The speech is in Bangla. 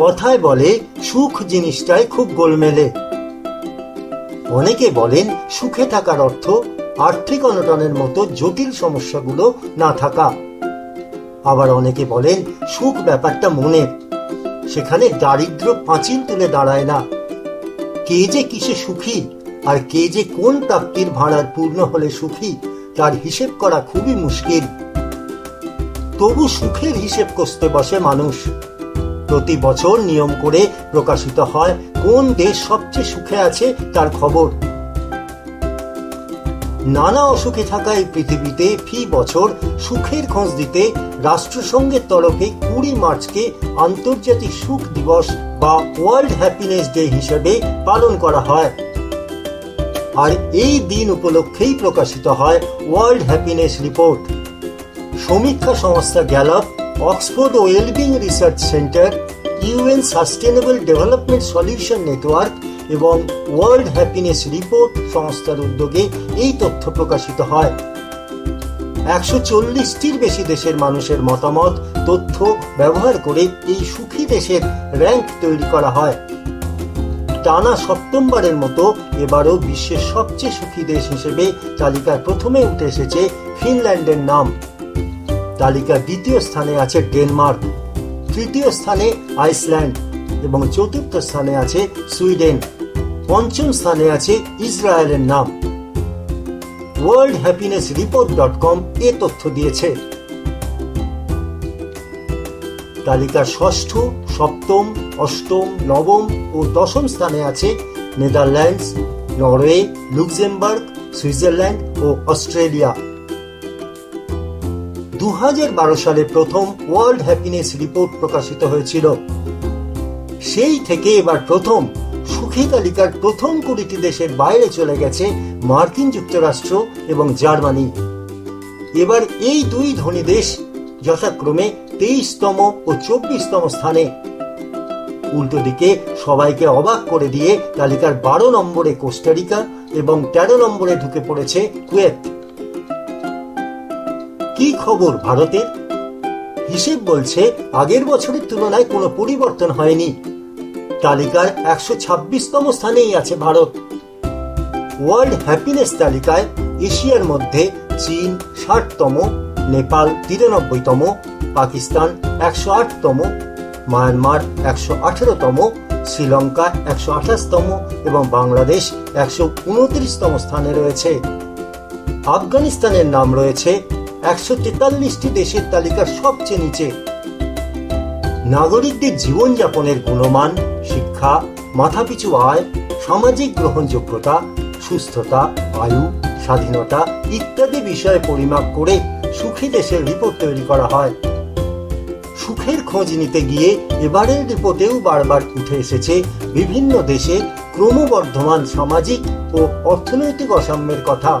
কথায় বলে, সুখ জিনিসটাই খুব গোলমেলে। অনেকে বলেন, সুখে থাকার অর্থ আর্থিক অনটনের মতো জটিল সমস্যাগুলো না থাকা। আবার অনেকে বলেন, সুখ ব্যাপারটা মনের। সেখানে দারিদ্র পাঁচিল তুলে দাঁড়ায় না। কে যে কিসে সুখী আর কে যে কোন প্রাপ্তির ভাড়ার পূর্ণ হলে সুখী, তার হিসেব করা খুবই মুশকিল। তবু সুখের হিসেব কষতে বসে মানুষ। প্রতি বছর নিয়ম করে প্রকাশিত হয় কোন দেশ সবচেয়ে সুখে আছে তার খবর। নানা অসুখে থাকা এই পৃথিবীতে ফি বছর সুখের খোঁজ দিতে রাষ্ট্রসংঘের তরফে কুড়ি মার্চকে আন্তর্জাতিক সুখ দিবস বা ওয়ার্ল্ড হ্যাপিনেস ডে হিসেবে পালন করা হয়। আর এই দিন উপলক্ষেই প্রকাশিত হয় ওয়ার্ল্ড হ্যাপিনেস রিপোর্ট। সমীক্ষা সংস্থা Gallup Oxford wellbeing research centre UN sustainable development solution network এবং ওয়ার্ল্ড হ্যাপিনেস রিপোর্ট সংস্থার উদ্যোগে এই তথ্য প্রকাশিত হয়। একশো চল্লিশটির বেশি দেশের মানুষের মতামত, তথ্য ব্যবহার করে এই সুখী দেশের র্যাঙ্ক তৈরি করা হয়। টানা সপ্তমবারের মতো এবারও বিশ্বের সবচেয়ে সুখী দেশ হিসেবে তালিকার প্রথমে উঠে এসেছে ফিনল্যান্ডের নাম। তালিকার দ্বিতীয় স্থানে আছে ডেনমার্ক, তৃতীয় স্থানে আইসল্যান্ড এবং চতুর্থ স্থানে আছে সুইডেন। পঞ্চম স্থানে আছে ইসরায়েলের নাম। World happiness report dot com এ তথ্য দিয়েছে। তালিকার ষষ্ঠ, সপ্তম, অষ্টম, নবম ও দশম স্থানে আছে নেদারল্যান্ডস, নরওয়ে, লুক্সেমবার্গ, সুইজারল্যান্ড ও অস্ট্রেলিয়া। দু হাজার বারো সালে প্রথম ওয়ার্ল্ড হ্যাপিনেস রিপোর্ট প্রকাশিত হয়েছিল। সেই থেকে এবার প্রথম সুখী তালিকার প্রথম কুড়িটি দেশের বাইরে চলে গেছে মার্কিন যুক্তরাষ্ট্র এবং জার্মানি। এবার এই দুই ধনী দেশ যথাক্রমে তেইশতম ও চব্বিশতম স্থানে। উল্টো দিকে সবাইকে অবাক করে দিয়ে তালিকার বারো নম্বরে কোস্টারিকা এবং তেরো নম্বরে ঢুকে পড়েছে কুয়েত। কি খবর ভারতের? হিসেব বলছে, আগের বছরের তুলনায় কোনো পরিবর্তন হয়নি। তালিকার একশো ছাব্বিশতম স্থানেই আছে ভারত। ওয়ার্ল্ড হ্যাপিনেস তালিকায় এশিয়ার মধ্যে চীন ষাটতম, নেপাল তিরানব্বইতম, পাকিস্তান একশো আটতম, মায়ানমার একশো আঠেরোতম, শ্রীলঙ্কা একশো আঠাশতম এবং বাংলাদেশ একশো উনত্রিশতম স্থানে রয়েছে। আফগানিস্তানের নাম রয়েছে একশো তেতাল্লিশটি দেশের তালিকার সবচেয়ে নিচে। নাগরিকদের জীবনযাপনের গুণমান, শিক্ষা, মাথাপিছু আয়, সামাজিক গ্রহণযোগ্যতা, সুস্থতা, আয়ু, স্বাধীনতা ইত্যাদি বিষয়ে পরিমাপ করে সুখী দেশের রিপোর্ট তৈরি করা হয়। সুখের খোঁজ নিতে গিয়ে এবারের রিপোর্টেও বারবার উঠে এসেছে বিভিন্ন দেশে ক্রমবর্ধমান সামাজিক ও অর্থনৈতিক অসাম্যের কথা।